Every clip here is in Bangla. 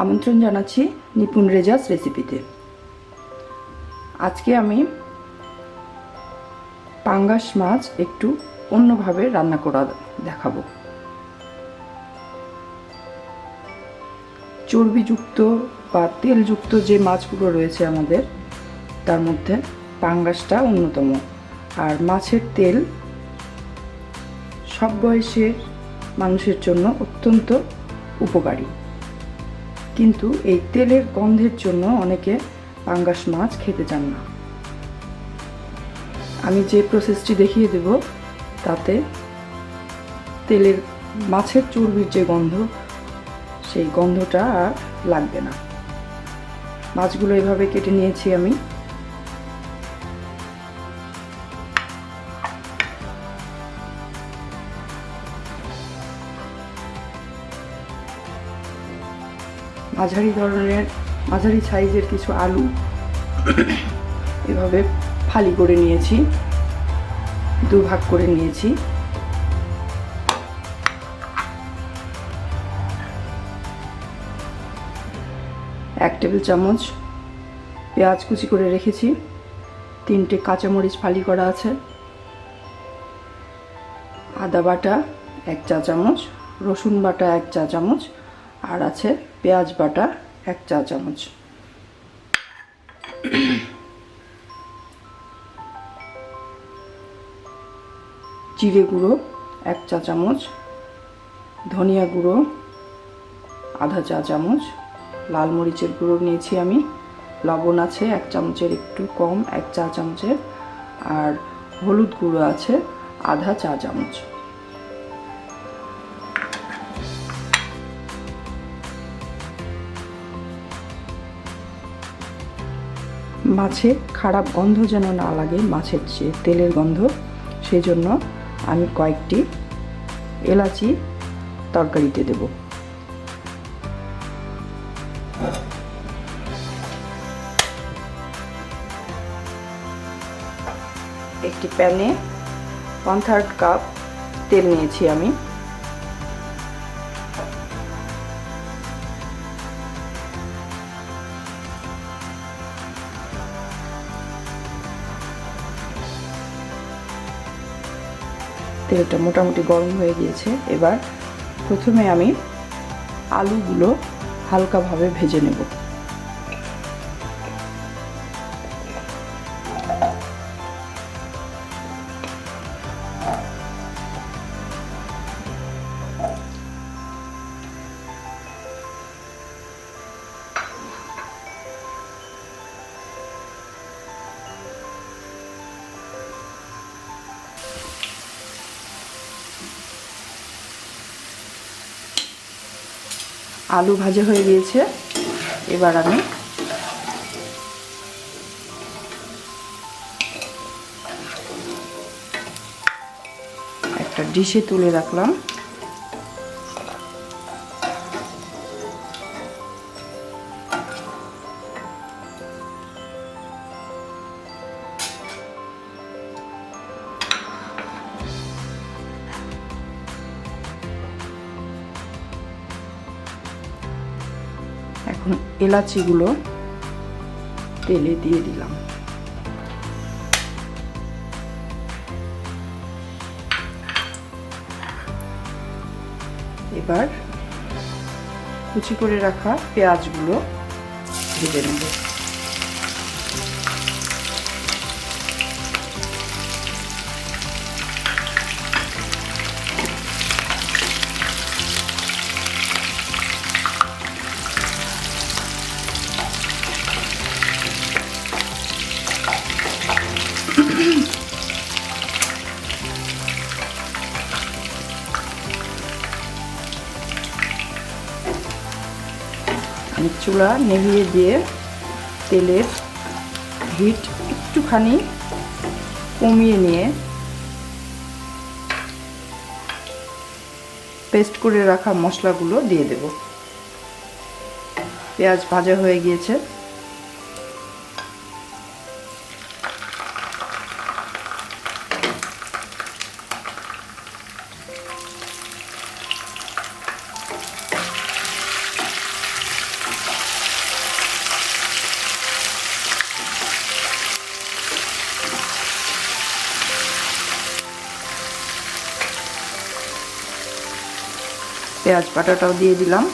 আমন্ত্রণ জানাচ্ছি নিপুণ রেজাস রেসিপিতে আজকে আমি পাঙ্গাস মাছ একটু অন্যভাবে রান্না করা দেখাবো। চর্বিযুক্ত বা তেলযুক্ত যে মাছগুলো রয়েছে আমাদের, তার মধ্যে পাঙ্গাসটা অন্যতম। আর মাছের তেল সব বয়সের মানুষের জন্য অত্যন্ত উপকারী। কিন্তু এই তেলের গন্ধের জন্য অনেকে পাঙ্গাস মাছ খেতে চান না। আমি যে প্রসেসটি দেখিয়ে দেব, তাতে তেলের মাছের চর্বির যে গন্ধ, সেই গন্ধটা আর লাগবে না। মাছগুলো এভাবে কেটে নিয়েছি আমি। মাঝারি ধরনের, মাঝারি সাইজের কিছু আলু এভাবে ফালি করে নিয়েছি দু ভাগ করে নিয়েছি। এক টেবিল চামচ, পেঁয়াজ কুচি করে রেখেছি, তিনটে কাঁচামরিচ ফালি করা আছে, আদা বাটা এক চা চামচ, রসুন বাটা এক চা চামচ, আর আছে পেঁয়াজ বাটা এক চা চামচ। জিরে গুঁড়ো এক চা চামচ, ধনিয়া গুঁড়ো আধা চা চামচ লাল মরিচের গুঁড়ো নিয়েছি আমি। লবণ আছে এক চামচের একটু কম, এক চা চামচের। আর হলুদ গুঁড়ো আছে আধা চা চামচ। মাছে খারাপ গন্ধ যেন না লাগে, মাছের যে তেলের গন্ধ সেই জন্য আমি কয়েকটি এলাচি তরকারিতে দেব। একটি প্যানে ওয়ান থার্ড কাপ তেল নিয়েছি আমি। তেলটা মোটামুটি গরম হয়ে গিয়েছে। এবার প্রথমে আমি আলুগুলো হালকাভাবে ভেজে নেব। আলু ভাজা হয়ে গিয়েছে। এবার আমি একটা ডিশে তুলে রাখলাম। এলাচিগুলো তেলে দিয়ে দিলাম। এবার কুচি করে রাখা পেঁয়াজগুলো ভেজে নেব। চুলা নেভিয়ে দিয়ে তেলের হিট একটুখানি কমিয়ে নিয়ে পেস্ট করে রাখা মশলাগুলো দিয়ে দেব। পেঁয়াজ ভাজা হয়ে গিয়েছে। পেঁয়াজ বাটাটাও দিয়ে দিলাম।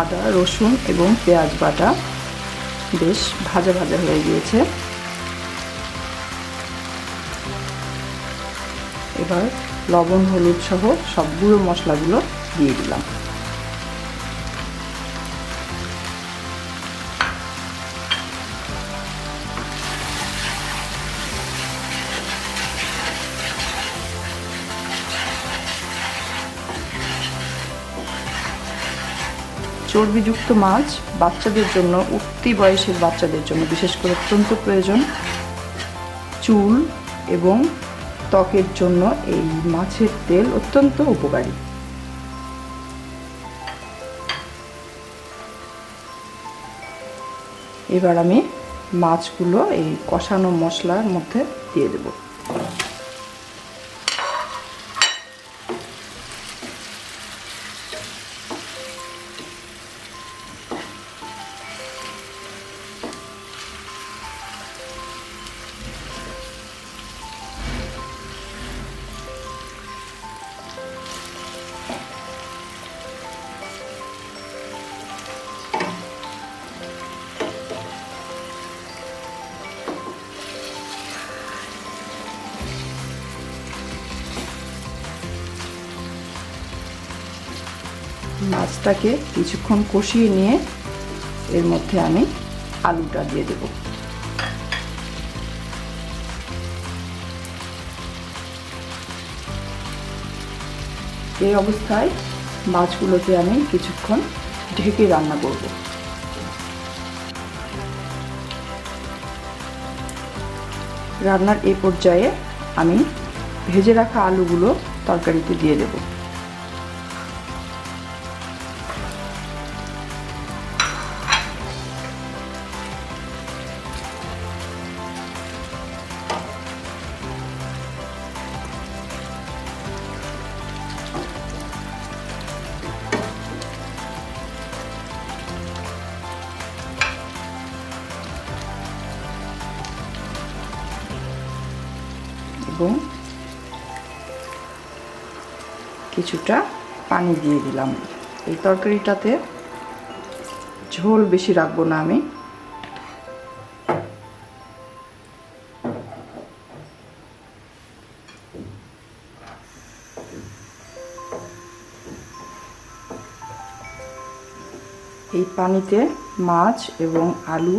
আদা রসুন এবং পেঁয়াজ বাটা বেশ ভাজা ভাজা হয়ে গিয়েছে। এবার লবণ, হলুদ সহ সব গুঁড়ো মশলাগুলো দিয়ে দিলাম। চর্বিযুক্ত মাছ বাচ্চাদের জন্য, উঠতি বয়সের বাচ্চাদের জন্য বিশেষ করে অত্যন্ত প্রয়োজন। চুল এবং ত্বকের জন্য এই মাছের তেল অত্যন্ত উপকারী। এবার আমি মাছগুলো এই কষানো মশলার মধ্যে দিয়ে দেবো। মাছটাকে কিছুক্ষণ কষিয়ে নিয়ে এর মধ্যে আমি আলুটা দিয়ে দেব। এই অবস্থায় মাছগুলোকে আমি কিছুক্ষণ ঢেকে রান্না করব। রান্নার এ পর্যায়ে আমি ভেজে রাখা আলুগুলো তরকারিতে দিয়ে দেবো। এবং কিছুটা পানি দিয়ে দিলাম। এই তরকারিটাতে ঝোল বেশি রাখব না আমি। এই পানিতে মাছ এবং আলু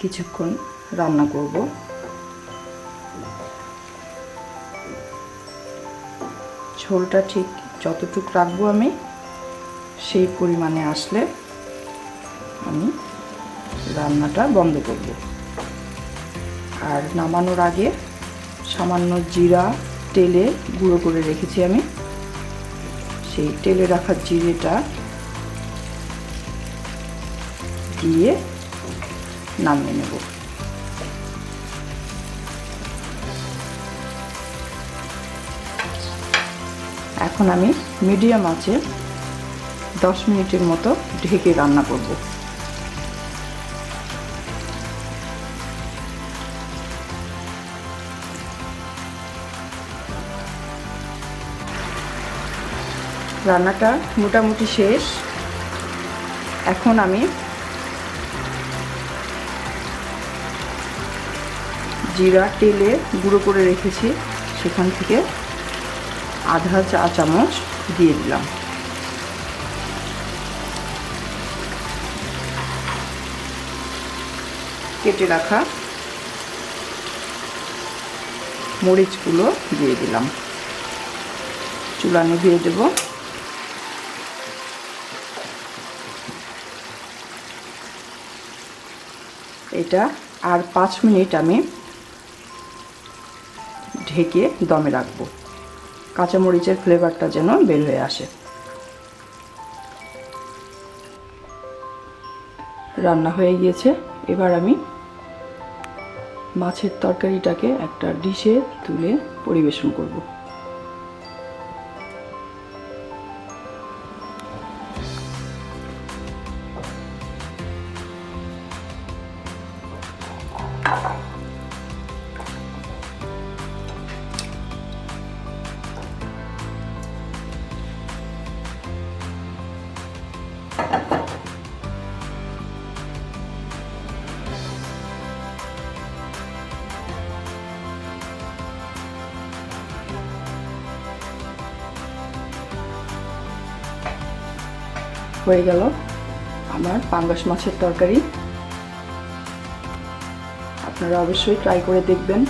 কিছুক্ষণ রান্না করব। ঝোলটা ঠিক যতটুকু রাখব আমি, সেই পরিমাণে আসলে আমি রান্নাটা বন্ধ করব। আর নামানোর আগে সামান্য জিরা, তেলে গুঁড়ো করে রেখেছি আমি। সেই তেলে রাখা জিরেটা দিয়ে নামিয়ে নেব। এখন আমি মিডিয়াম আঁচে দশ মিনিটের মতো ঢেকে রান্না করব। রান্নাটা মোটামুটি শেষ। এখন আমি জিরা, তেলে গুঁড়ো করে রেখেছি সেখান থেকে আধা চা চামচ দিয়ে দিলাম। কেটে রাখা মরিচগুলো দিয়ে দিলাম। চুলা নিভিয়ে দেব। এটা আর পাঁচ মিনিট আমি ঢেকে দমে রাখব। কাঁচামরিচের ফ্লেভারটা যেন বের হয়ে আসে। রান্না হয়ে গিয়েছে। এবার আমি মাছের তরকারিটাকে একটা ডিশে তুলে পরিবেশন করব। হয়ে গেল আমার পাঙ্গাস মাছের তরকারি। আপনারা অবশ্যই ট্রাই করে দেখবেন।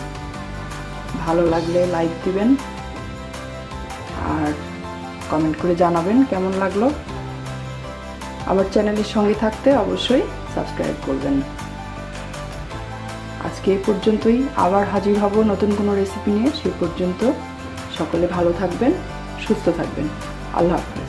ভালো লাগলে লাইক দিবেন আর কমেন্ট করে জানাবেন কেমন লাগল। আমার চ্যানেলের সঙ্গে থাকতে অবশ্যই সাবস্ক্রাইব করবেন। আজকে এই পর্যন্তই, আবার হাজির হব নতুন কোনো রেসিপি নিয়ে। সেই পর্যন্ত সকলে ভালো থাকবেন, সুস্থ থাকবেন। আল্লাহ হাফেজ।